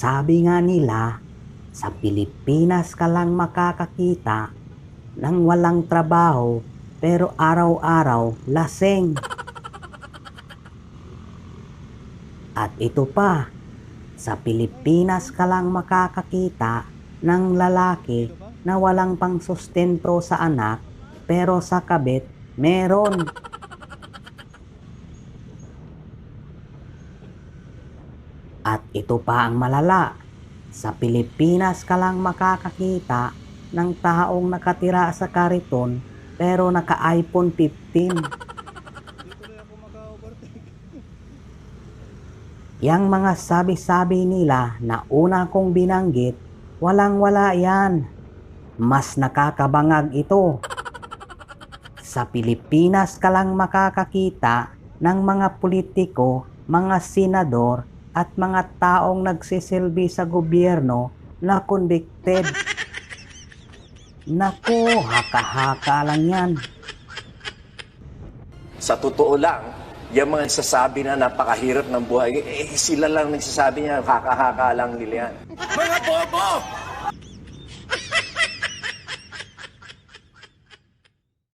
Sabi nga nila, sa Pilipinas ka lang makakakita ng walang trabaho pero araw-araw laseng. At ito pa, sa Pilipinas ka lang makakakita ng lalaki na walang pangsustento sa anak pero sa kabit meron. At ito pa ang malala. Sa Pilipinas ka lang makakakita ng taong nakatira sa kariton pero naka-iPhone 15. Yang mga sabi-sabi nila na una kong binanggit, walang-wala yan. Mas nakakabangag ito. Sa Pilipinas ka lang makakakita ng mga politiko, mga senador, at mga taong nagsisilbi sa gobyerno na convicted. Nako, haka-haka lang yan. Sa totoo lang, yung mga nagsasabi na napakahirap ng buhay, eh, sila lang nagsasabi niya, haka-haka lang nila yan. Mga bobo!